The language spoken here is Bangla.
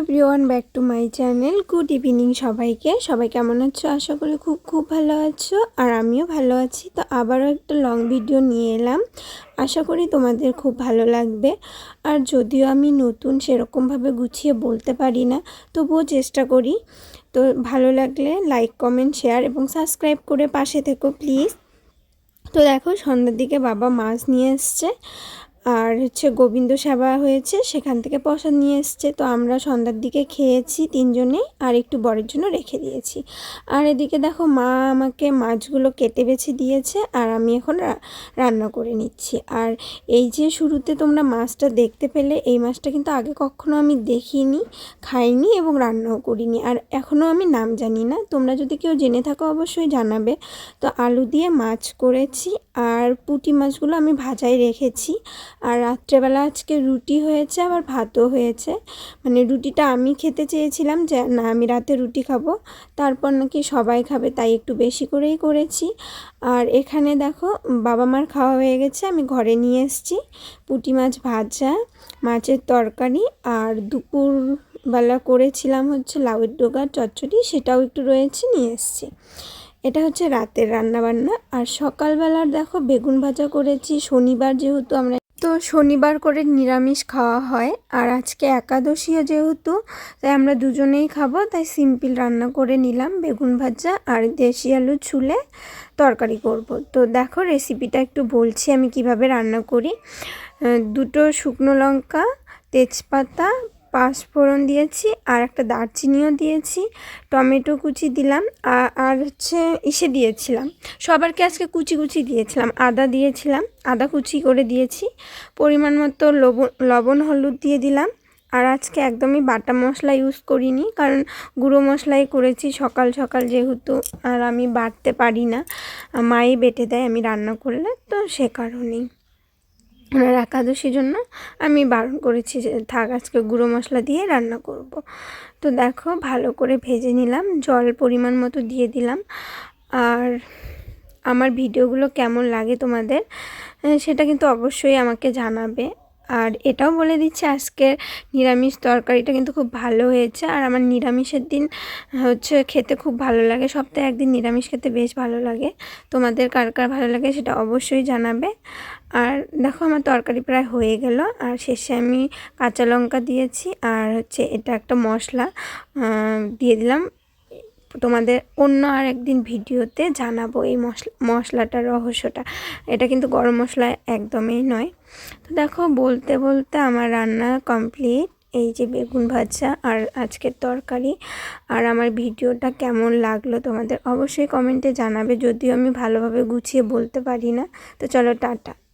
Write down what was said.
Everyone back to my channel good evening সবাইকে। সবাই কেমন আছো? আশা করি খুব খুব ভালো আছো। আর আমিও ভালো আছি। তো আবারও একটা লং ভিডিও নিয়ে এলাম। আশা করি তোমাদের খুব ভালো লাগবে। আর যদিও আমি নতুন, সেরকমভাবে গুছিয়ে বলতে পারি না, তবুও চেষ্টা করি। তো ভালো লাগলে লাইক কমেন্ট শেয়ার এবং সাবস্ক্রাইব করে পাশে থেকো প্লিজ তো দেখো, সন্ধ্যার দিকে বাবা মাছ নিয়ে এসছে। আর হচ্ছে গোবিন্দ সেবা হয়েছে, সেখান থেকে প্রসাদ নিয়ে এসছে। তো আমরা সন্ধ্যার দিকে খেয়েছি তিনজনে আর একটু বরের জন্য রেখে দিয়েছি। আর এদিকে দেখো মা আমাকে মাছগুলো কেটে বেছে দিয়েছে আর আমি এখন রান্না করে নিচ্ছি। আর এই যে শুরুতে তোমরা মাছটা দেখতে পেলে, এই মাছটা কিন্তু আগে কখনো আমি দেখিনি, খাইনি এবং রান্নাও করিনি। আর এখনও আমি নাম জানি না। তোমরা যদি কেউ জেনে থাকো অবশ্যই জানাবে। তো আলু দিয়ে মাছ করেছি আর পুঁটি মাছগুলো আমি ভাজাই রেখেছি। আর রাত্রেবেলা আজকে রুটি হয়েছে, আবার ভাতও হয়েছে। মানে রুটিটা আমি খেতে চেয়েছিলাম যে, না, আমি রাতে রুটি খাব। তারপর নাকি সবাই খাবে, তাই একটু বেশি করেই করেছি। আর এখানে দেখো, বাবা মার খাওয়া হয়ে গেছে, আমি ঘরে নিয়ে এসেছি। পুঁটি মাছ ভাজা, মাছের তরকারি, আর দুপুর বেলা করেছিলাম হচ্ছে লাউয়ের ডোগার চচ্চড়ি, সেটাও একটু রয়েছে, নিয়ে এসেছি। এটা হচ্ছে রাতের রান্নাবান্না। আর সকালবেলার দেখো, বেগুন ভাজা করেছি। শনিবার যেহেতু আমরা তো শনিবার করে নিরামিষ খাওয়া হয়। আর আজকে একাদশীও যেহেতু, তাই আমরা দুজনেই খাব। তাই সিম্পল রান্না করে নিলাম, বেগুন ভাজা আর দেশি আলু ছুলে তরকারি করব। তো দেখো রেসিপিটা একটু বলছি আমি কীভাবে রান্না করি। দুটো শুকনো লঙ্কা, তেজপাতা পাঁচফোড়ন দিয়েছি, আর একটা দারচিনিও দিয়েছি, টমেটো কুচি দিলাম আর হচ্ছে ইসে দিয়েছিলাম। সবারকে আজকে কুচি কুচি দিয়েছিলাম, আদা দিয়েছিলাম, আদা কুচি করে দিয়েছি, পরিমাণ মতো লবণ লবণ, হলুদ দিয়ে দিলাম, আর আজকে একদমই বাটা মশলা ইউজ করিনি, কারণ গুঁড়ো মশলাই করেছি, সকাল সকাল যেহেতু, আর আমি বাটতে পারি না, মাই বেটে দেয়, আমি রান্না করলে, তো সে কারণেই। ওনার একাদশীর জন্য আমি বারণ করেছি যে, থাক, আজকে গুঁড়ো মশলা দিয়ে রান্না করব। তো দেখো, ভালো করে ভেজে নিলাম, জল পরিমাণ মতো দিয়ে দিলাম আর আমার ভিডিওগুলো কেমন লাগে তোমাদের সেটা কিন্তু অবশ্যই আমাকে জানাবে আর এটাও বলে দিচ্ছি আজকের নিরামিষ তরকারিটা কিন্তু খুব ভালো হয়েছে। আর আমার নিরামিষের দিন হচ্ছে খেতে খুব ভালো লাগে। সপ্তাহে একদিন নিরামিষ খেতে বেশ ভালো লাগে। তোমাদের কার কার ভালো লাগে সেটা অবশ্যই জানাবে। আর দেখো আমার তরকারি প্রায় হয়ে গেল। আর শেষে আমি কাঁচা লঙ্কা দিয়েছি। আর হচ্ছে এটা একটা মশলা দিয়ে দিলাম। তোমাদের অন্য আর একদিন ভিডিওতে জানাব এই মশলা, মশলাটার রহস্যটা। এটা কিন্তু গরম মশলা একদমই নয়। তো দেখো, বলতে বলতে আমার রান্না কমপ্লিট। এই যে বেগুন ভাজা আর আজকের তরকারি। আর আমার ভিডিওটা কেমন লাগল তোমাদের অবশ্যই কমেন্টে জানাবে। যদিও আমি ভালোভাবে গুছিয়ে বলতে পারি না। তো চলো টাটা।